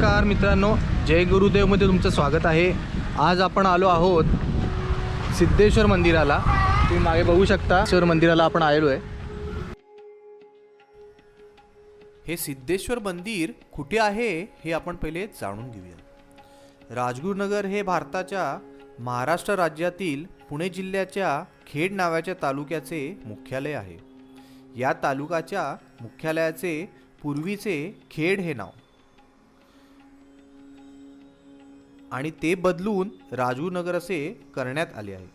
नमस्कार मित्रांनो जय गुरुदेवमध्ये तुमचं स्वागत आहे. आज आपण आलो आहोत सिद्धेश्वर मंदिराला. तुम्ही मागे बघू शकता सिद्धेश्वर मंदिराला आपण आलेलो आहे हे सिद्धेश्वर मंदिर कुठे आहे हे आपण पहिले जाणून घेऊया. राजगुरुनगर हे भारताच्या महाराष्ट्र राज्यातील पुणे जिल्ह्याच्या खेड नावाच्या तालुक्याचे मुख्यालय आहे. या तालुक्याच्या मुख्यालयाचे पूर्वीचे खेड हे नाव. आणि ते बदलून राजूनगर असे करण्यात आले आहे.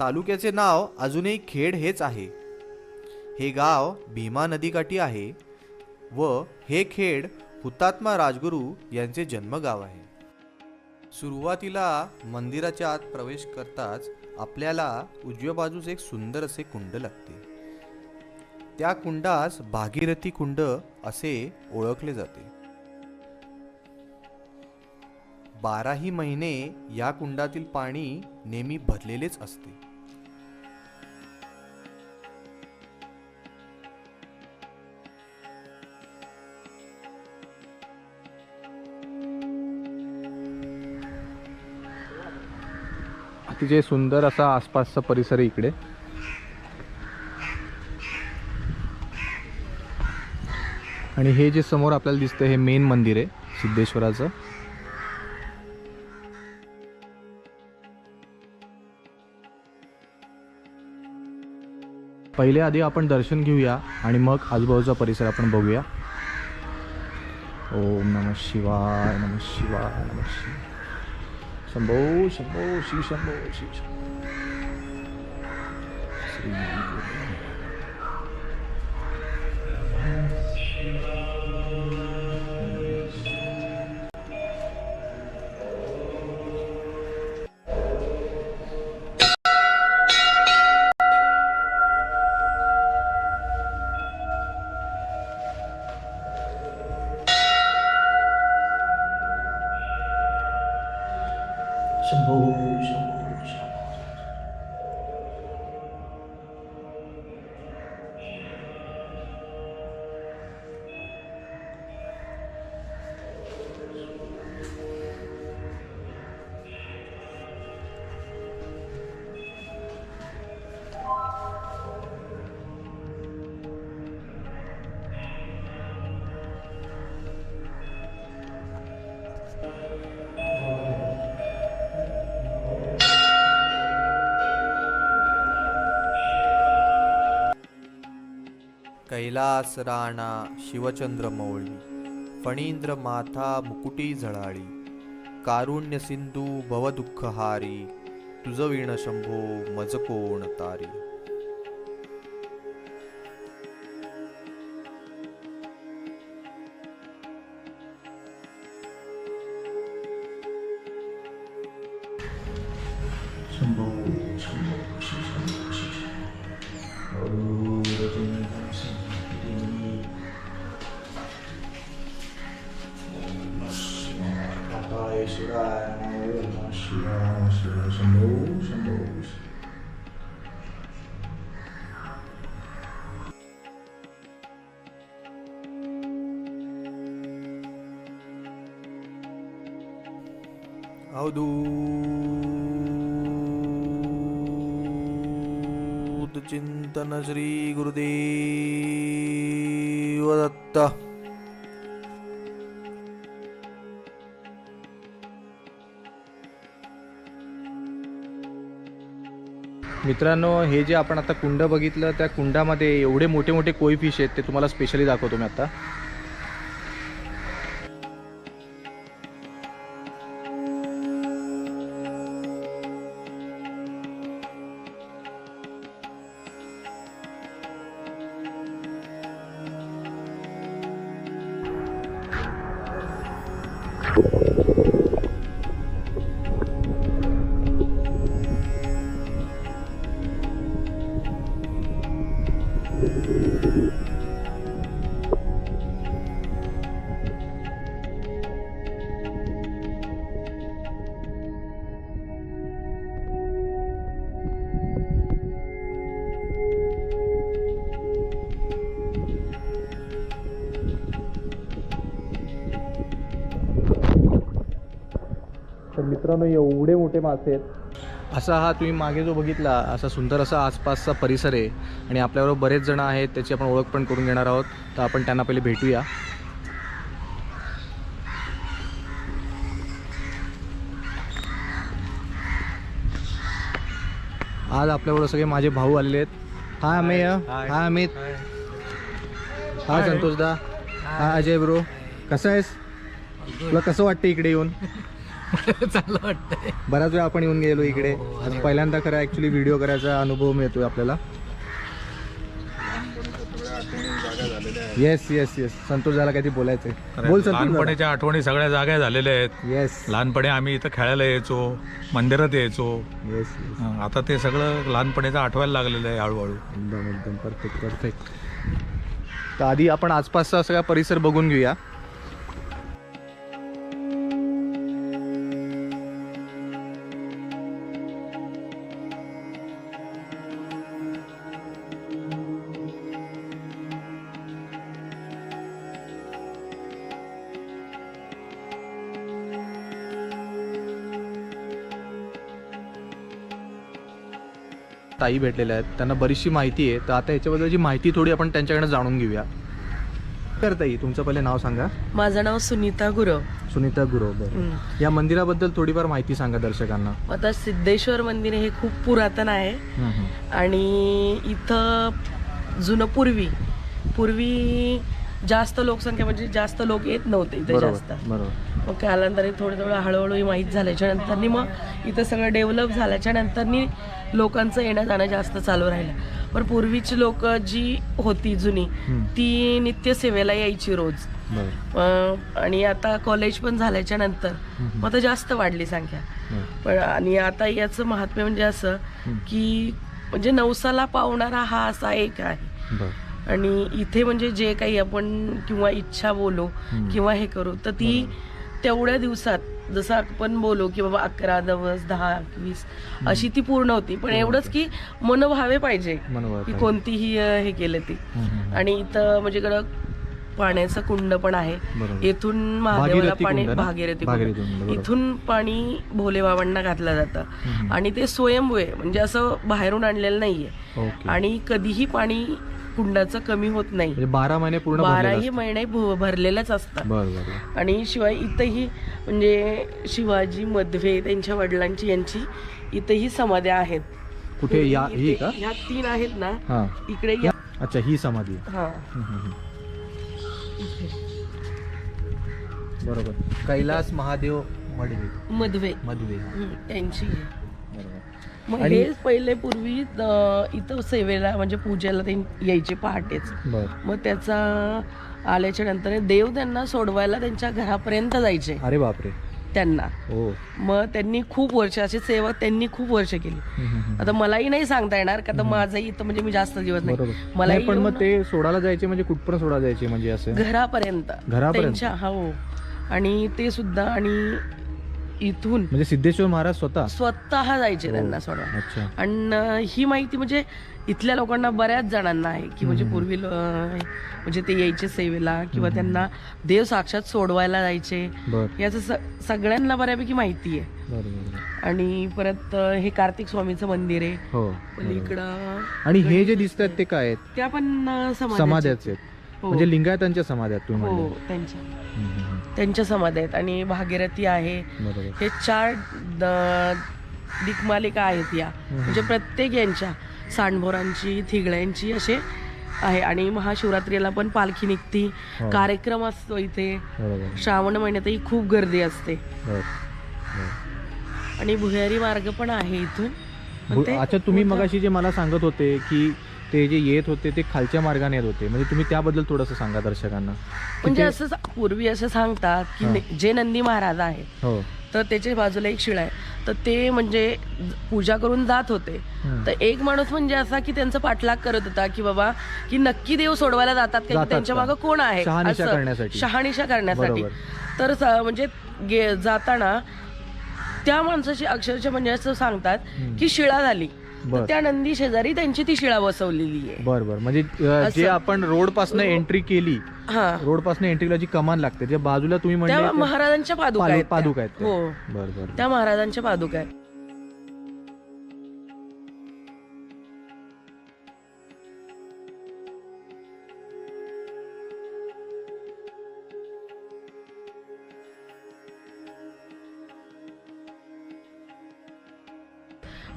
तालुक्याचे नाव अजूनही खेड हेच आहे. हे गाव भीमा नदीकाठी आहे व हे खेड हुतात्मा राजगुरू यांचे जन्मगाव आहे. सुरुवातीला मंदिराच्या आत प्रवेश करताच आपल्याला उजव्या बाजूस एक सुंदर असे कुंड लागते. त्या कुंडास भागीरथी कुंड असे ओळखले जाते. बाराही महिने या कुंडातील पाणी नेहमी भरलेलेच असते. अतिशय सुंदर असा आसपासचा परिसर आहे इकडे. आणि हे जे समोर आपल्याला दिसतं हे मेन मंदिर आहे सिद्धेश्वराचं. पहिले आधी आपण दर्शन घेऊया आणि मग आजूबाजूचा परिसर आपण बघूया. ओम नम शिवाय नम शिवाय नम शिवाय. शंभो शंभो श्री शंभो श्री शंभो. श्री कैलास राणा शिवचंद्र मौळी फणींद्र माथा मुकुटी झळाळी कारुण्य सिंधू भवदुःखहारी तुझ वीण शंभो मज कोण तारी. काकाय शिवाय ओम नमः शिवाय शिवाय शंभो शंभो अवधूत चिंतन श्री गुरुदेव दत्त। मित्रांनो हे जे आपण आता कुंड बघितलं त्या कुंडामध्ये एवढे मोठे मोठे कोई फिश आहेत ते तुम्हाला स्पेशली दाखवतो मी आता. मित्रांनो एवढे मोठे मासे आहेत. असा हा तुम्ही मागे जो बघितला असा सुंदर असा आसपासचा परिसर आहे आणि आपल्याबरोबर बरेच जण आहेत त्याची आपण ओळख पण करून घेणार आहोत. तर आपण त्यांना पहिले भेटूया. आज आपल्याबरोबर सगळे माझे भाऊ आलेले आहेत. हाय अमेय हाय. अमित. हाय संतोष दा हाय अजय ब्रो. कसं आहेस? तुला कसं वाटतं इकडे येऊन? चांगलं वाटतंय. बराच वेळ आपण येऊन गेलो इकडे. आज पहिल्यांदा खरं ऍक्च्युली व्हिडिओ करायचा अनुभव मिळतोय आपल्याला. येस येस येस संतोष झाला काहीतरी बोलायचंय. बोल संतोष लहानपणीच्या आठवणी सगळ्या जाग्या झालेल्या आहेत. येस लहानपणी आम्ही इथं खेळायला यायचो मंदिरात यायचो. येस आता ते सगळं लहानपणीचं आठवायला लागलेलं आहे हळूहळू. एकदम एकदम. परफेक्ट परफेक्ट तर आधी आपण आसपासचा सगळा परिसर बघून घेऊया. ताई भेटलेल्या आहेत. त्यांना बरीचशी माहिती आहे. तर आता याच्याबद्दलची माहिती थोडी आपण त्यांच्याकडे जाणून घेऊया. तर ताई तुमचं पहिले नाव सांगा. माझं नाव सुनीता गुरव. सुनीता गुरव बरं. या मंदिराबद्दल थोडीफार माहिती सांगा दर्शकांना. आता सिद्धेश्वर मंदिर हे खूप पुरातन आहे. आणि इथं जुनं पूर्वी पूर्वी जास्त लोकसंख्या म्हणजे जास्त लोक येत नव्हते इथे जास्त. बरोबर. मग कालांतरी थोडं थोडं हळूहळू माहीत झाल्याच्या नंतरनी मग इथं सगळं डेव्हलप झाल्याच्या नंतरनी लोकांचं येणं जाणं जास्त चालू राहिलं. पण पूर्वीची लोक जी होती जुनी. ती नित्य सेवेला यायची रोज. अं, आणि आता कॉलेज पण झाल्याच्यानंतर मग आता जास्त वाढली संख्या. पण आणि आता याचं महात्म्य म्हणजे असं की म्हणजे नवसाला पावणारा हा असा एक आहे. बरं. आणि इथे म्हणजे जे काही आपण किंवा इच्छा बोलो किंवा हे करू तर ती तेवढ्या दिवसात जसं आपण बोलो की बाबा अकरा दिवस दहा वीस अशी ती पूर्ण होती पण एवढंच की मन व्हावे पाहिजे मनोभाव की. कोणतीही हे केलं ती. आणि इथं म्हणजे इकडं पाण्याचं कुंड पण आहे. येथून महादेवाला पाणी कुंड? भागीरथी कुंड. कुंड. इथून पाणी भोलेबाबांना घातलं जातं. आणि ते स्वयंभू आहे म्हणजे असं बाहेरून आणलेलं नाहीये आणि कधीही पाणी कुंडाचं कमी होत नाही. म्हणजे बारा महिने पूर्ण बाराही. महिने भरलेलेच असतात बरं बरं आणि शिवाय इथंही म्हणजे शिवाजी मध्वे त्यांच्या वडिलांची यांची इथंही समाध्या आहेत. कुठे या ह्या तीन आहेत ना हा. इकडे या. अच्छा ही समाधी. हा. बरोबर. कैलास महादेव मडवे मध्वे. मधवे त्यांची. मग आणि- हे पहिले पूर्वी अं, इथं सेवेला म्हणजे पूजेला ते यायचे पहाटेच. बर. मग त्याचा आल्याच्यानंतर देव त्यांना सोडवायला त्यांच्या घरापर्यंत जायचे. अरे बापरे. त्यांना. हो. मग त्यांनी खूप वर्ष अशी सेवा त्यांनी खूप वर्ष केली. हम्म, हम्म, हम्म. आता मलाही नाही सांगता येणार का तर माझंही इथं म्हणजे मी जास्त दिवस नाही. बरोबर. मला नाही पण मग ते सोडायला जायचे म्हणजे कुठपर्यंत सोडायला जायचे म्हणजे असं? घरापर्यंत. घरापर्यंत? त्यांच्या हो. आणि ते सुद्धा आणि इथून म्हणजे सिद्धेश्वर महाराज स्वतः? स्वतः जायचे हो. त्यांना अच्छा. आणि ही माहिती म्हणजे इथल्या लोकांना बऱ्याच जणांना आहे की म्हणजे. पूर्वी म्हणजे ते यायचे सेवेला किंवा त्यांना देव साक्षात सोडवायला जायचे. याचं सगळ्यांना बऱ्यापैकी माहिती आहे. आणि परत हे कार्तिक स्वामीचं मंदिर आहे. हो पलीकडं आणि हे जे दिसतात ते काय आहेत? त्या पण आहेत. हो. म्हणजे लिंगायतांच्या आहेत. तुम्ही हो त्यांच्या. त्यांच्या समाध्या आहेत आणि भागीरथी आहे. हे चार द- दिक्मालिका आहेत या. म्हणजे प्रत्येक यांच्या सांडभोरांची थिगळ्यांची असे आहे. आणि महाशिवरात्रीला पण पालखी निघती. हो. कार्यक्रम असतो इथे. श्रावण महिन्यातही खूप गर्दी असते. बर बर. आणि भुयारी मार्ग पण आहे इथून. अच्छा तुम्ही मगाशी जे मला सांगत होते की ते जे येत होते ते खालच्या मार्गाने येत होते म्हणजे तुम्ही त्याबद्दल थोडंसं सांगा दर्शकांना म्हणजे असं सा- पूर्वी असं सांगतात की हा. ने- जे नंदी महाराज आहेत हो तर त्याच्या बाजूला एक शिळा आहे तर ते म्हणजे ज- पूजा करून जात होते हम्म. तर एक माणूस म्हणजे असा की त्यांचा पाठलाग करत होता की बाबा की नक्की देव सोडवायला जातात का जातात त्यांच्या का? मागं कोण आहे शहानिशा असं. करण्यासाठी. शहानिशा करण्यासाठी बरोबर. तर स- म्हणजे गे- जाताना त्या माणसाची अक्षरशः म्हणजे असं सांगतात हम्म. की शिळा झाली. तर त्या नंदी शेजारी त्यांची ती शिळा बसवलेली आहे. बर बर. म्हणजे अ, जे असं. आपण रोड पासन एंट्री केली हा. रोड पासन एंट्रीला जी कमान लागते त्या बाजूला तुम्ही त्या म्हणजे महाराजांच्या पादुका आहेत त्या. पादुका आहेत त्या. हो. बर बर. त्या महाराजांच्या पादुका आहेत.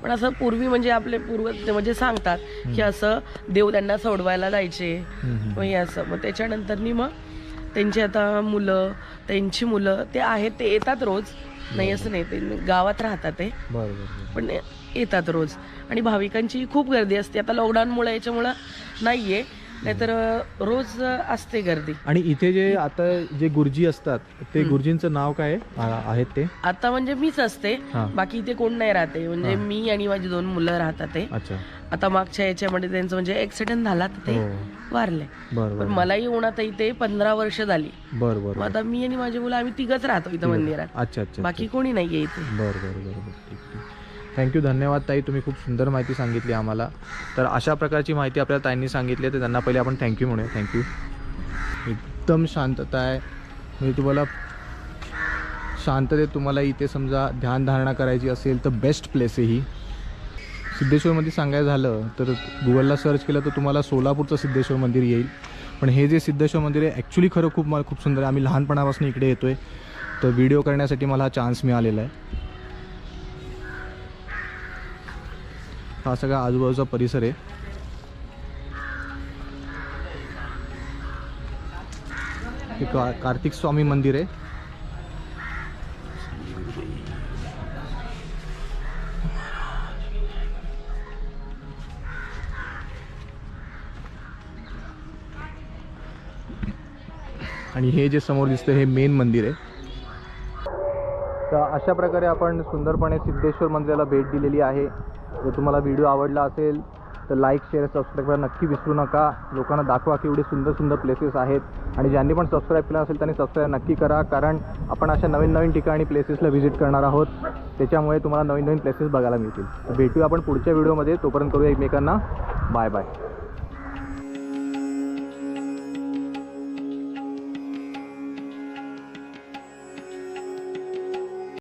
पण असं पूर्वी म्हणजे आपले पूर्वज म्हणजे सांगतात की असं देव त्यांना सोडवायला जायचे. मग हे असं. मग त्याच्यानंतरनी मग त्यांची आता मुलं त्यांची मुलं ते आहेत ते येतात रोज. नाही असं नाही. ते गावात राहतात ते. पण येतात रोज. आणि भाविकांची खूप गर्दी असते. आता लॉकडाऊनमुळे याच्यामुळं नाहीये. नाहीतर रोज असते गर्दी. आणि इथे जे आता जे गुरुजी असतात ते गुरुजींचं नाव काय आहेत ते? आता म्हणजे मीच असते. बाकी इथे कोण नाही राहते. म्हणजे. मी आणि माझी दोन मुलं राहतात ते. अच्छा. आता मागच्या याच्यामध्ये त्यांचं म्हणजे ऍक्सिडेंट झाला तर ते हो. वारले. बर पण बर. मलाही उन्हात इथे पंधरा वर्ष झाली. बर बर. मग आता मी आणि माझी मुलं आम्ही तिघच राहतो इथं मंदिरात. अच्छा अच्छा बाकी कोणी नाहीये इथे. बर बर बर बर. ठीक ठीक. थँक्यू धन्यवाद ताई. तुम्ही खूप सुंदर माहिती सांगितली आम्हाला. तर अशा प्रकारची माहिती आपल्या ताईंनी सांगितली आहे तर त्यांना पहिले आपण थँक्यू म्हणूया. थँक्यू एकदम शांतता आहे. म्हणजे तुम्हाला शांततेत तुम्हाला इथे समजा ध्यानधारणा करायची असेल तर बेस्ट प्लेस आहे ही. सिद्धेश्वरमध्ये सांगायचं झालं तर गुगलला सर्च केलं तर तुम्हाला सोलापूरचं सिद्धेश्वर मंदिर येईल. पण हे जे सिद्धेश्वर मंदिर आहे ॲक्च्युली खरं खूप मला खूप सुंदर आहे. आम्ही लहानपणापासून इकडे येतो आहे तर व्हिडिओ करण्यासाठी मला हा चान्स मिळालेला आहे. हा सगळा आजूबाजूचा परिसर आहे. हे का कार्तिक स्वामी मंदिर आहे. आणि हे जे समोर दिसतं हे मेन मंदिर आहे. तर अशा प्रकारे आपण सुंदरपणे सिद्धेश्वर मंदिराला भेट दिलेली आहे. जर तुम्हाला व्हिडिओ आवडला असेल तर लाईक शेअर सबस्क्राईब करायला नक्की विसरू नका. लोकांना दाखवा की एवढे सुंदर सुंदर प्लेसेस आहेत. आणि ज्यांनी पण सबस्क्राईब केलं असेल त्यांनी सबस्क्राईब नक्की करा. कारण आपण अशा नवीन नवीन ठिकाणी प्लेसेसला व्हिजिट करणार आहोत. त्याच्यामुळे तुम्हाला नवीन नवीन प्लेसेस बघायला मिळतील. तर भेटूया आपण पुढच्या व्हिडिओमध्ये तोपर्यंत करूया एकमेकांना. Bye bye